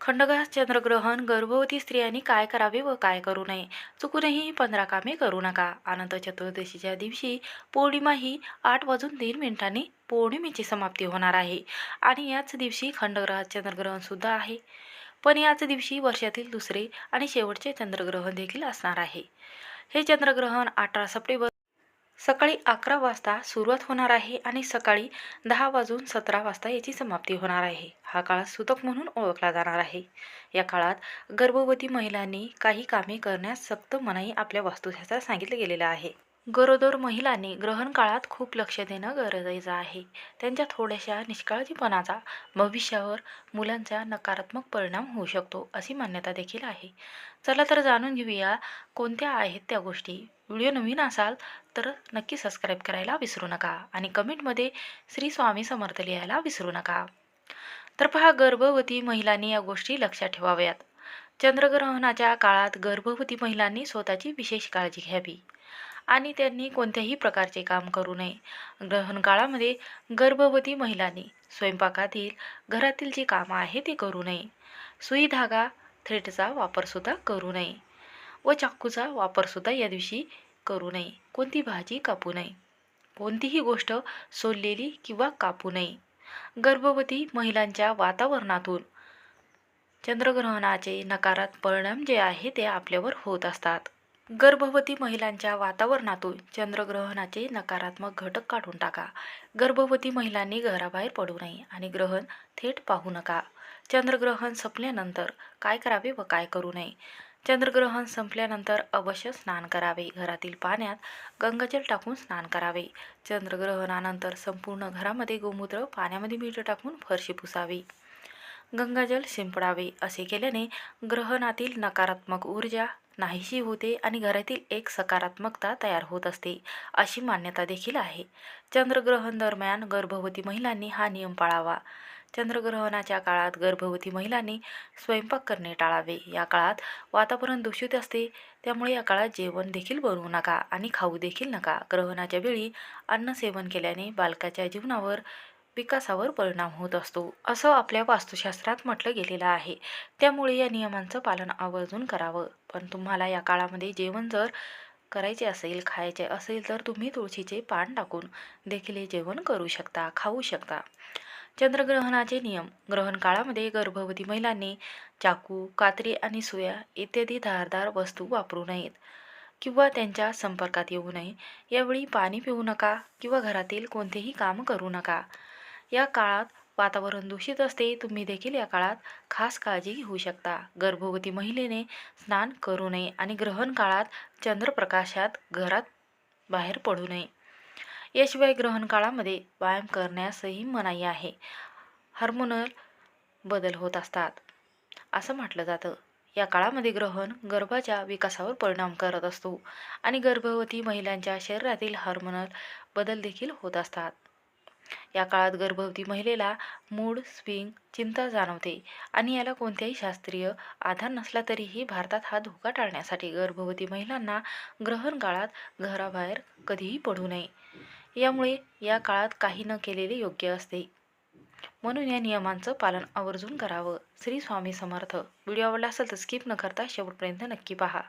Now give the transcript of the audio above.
खंडग्रास चंद्रग्रहण गर्भवती स्त्रियांनी काय करावे व काय करू नये? चुकूनही पंधरा कामे करू नका. अनंत चतुर्दशीच्या दिवशी पौर्णिमा ही आठ वाजून तीन मिनिटांनी पौर्णिमेची समाप्ती होणार आहे. आणि याच दिवशी खंडग्रहात चंद्रग्रहण सुद्धा आहे. पण याच दिवशी वर्षातील दुसरे आणि शेवटचे चंद्रग्रहण देखील असणार आहे. हे चंद्रग्रहण अठरा सप्टेंबर सकाळी अकरा वाजता सुरुवात होणार आहे आणि सकाळी दहा वाजून सतरा वाजता याची समाप्ती होणार आहे. हा काळ सुतक म्हणून ओळखला जाणार आहे. या काळात गर्भवती महिलांनी काही कामे करण्यास सक्त मनाई आपल्या वास्तुशास्त्रात सांगितलं गेलेलं आहे. गरोदर महिलांनी ग्रहण काळात खूप लक्ष देणं गरजेचं आहे. त्यांच्या थोड्याशा निष्काळजीपणाचा भविष्यावर मुलांचा नकारात्मक परिणाम होऊ शकतो अशी मान्यता देखील आहे. चला तर जाणून घेऊया कोणत्या आहेत त्या गोष्टी. व्हिडिओ नवीन असाल तर नक्की सबस्क्राईब करायला विसरू नका आणि कमेंटमध्ये श्री स्वामी समर्थ लिहायला विसरू नका. तर पहा गर्भवती महिलांनी या गोष्टी लक्षात ठेवाव्यात. चंद्रग्रहणाच्या काळात गर्भवती महिलांनी स्वतःची विशेष काळजी घ्यावी. आणि त्यांनी कोणत्याही प्रकारचे काम करू नये. ग्रहण काळामध्ये गर्भवती महिलांनी स्वयंपाकातील घरातील जी कामं आहे ती करू नये. सुई धागा थ्रेडचा वापरसुद्धा करू नये. व चाकूचा वापरसुद्धा या दिवशी करू नये. कोणती भाजी कापू नये. कोणतीही गोष्ट सोललेली किंवा कापू नये. गर्भवती महिलांच्या वातावरणातून चंद्रग्रहणाचे नकारात्मक परिणाम जे आहे ते आपल्यावर होत असतात. गर्भवती महिलांच्या वातावरणातून चंद्रग्रहणाचे नकारात्मक घटक काढून टाका. गर्भवती महिलांनी घराबाहेर पडू नये आणि ग्रहण थेट पाहू नका. चंद्रग्रहण संपल्यानंतर काय करावे व काय करू नये? चंद्रग्रहण संपल्यानंतर अवश्य स्नान करावे. घरातील पाण्यात गंगाजल टाकून स्नान करावे. चंद्रग्रहणानंतर संपूर्ण घरामध्ये गोमूत्र पाण्यामध्ये मीठ टाकून फरशी पुसावी. गंगाजल शिंपडावे. असे केल्याने ग्रहणातील नकारात्मक ऊर्जा नाहीशी होते आणि घरातील एक सकारात्मकता तयार होत असते अशी मान्यता देखील आहे. चंद्रग्रहण दरम्यान गर्भवती महिलांनी हा नियम पाळावा. चंद्रग्रहणाच्या काळात गर्भवती महिलांनी स्वयंपाक करणे टाळावे. या काळात वातावरण दूषित असते त्यामुळे या काळात जेवण देखील बनवू नका आणि खाऊ देखील नका. ग्रहणाच्या वेळी अन्न सेवन केल्याने बालकाच्या जीवनावर विकासावर परिणाम होत असतो असं आपल्या वास्तुशास्त्रात म्हटलं गेलेलं आहे. त्यामुळे या नियमांचं पालन आवर्जून करावं. पण तुम्हाला या काळामध्ये जेवण जर करायचे असेल खायचे असेल तर तुम्ही तुळशीचे पान टाकून देखील हे जेवण करू शकता खाऊ शकता. चंद्रग्रहणाचे नियम. ग्रहण काळामध्ये गर्भवती महिलांनी चाकू कात्री आणि सुया इत्यादी धारदार वस्तू वापरू नयेत किंवा त्यांच्या संपर्कात येऊ नये. यावेळी पाणी पिऊ नका किंवा घरातील कोणतेही काम करू नका. या काळात वातावरण दूषित असते तुम्ही देखील या काळात खास काळजी घेऊ शकता. गर्भवती महिलेने स्नान करू नये आणि ग्रहण काळात चंद्रप्रकाशात घरात बाहेर पडू नये. याशिवाय ग्रहण काळामध्ये व्यायाम करण्यासही मनाई आहे. हार्मोनल बदल होत असतात. असं म्हटलं जातं. या काळामध्ये ग्रहण गर्भाच्या विकासावर परिणाम करत असतो आणि गर्भवती महिलांच्या शरीरातील हार्मोनल बदल देखील होत असतात. या काळात गर्भवती महिलेला मूड स्विंग चिंता जाणवते आणि याला कोणत्याही शास्त्रीय आधार नसला तरीही भारतात हा धोका टाळण्यासाठी गर्भवती महिलांना ग्रहण काळात घराबाहेर कधीही पडू नये. यामुळे या काळात काही न केलेले योग्य असते. म्हणून या नियमांचं पालन आवर्जून करावं. श्री स्वामी समर्थ. व्हिडिओ आवडला असेल तर स्किप न करता शेवटपर्यंत नक्की पहा.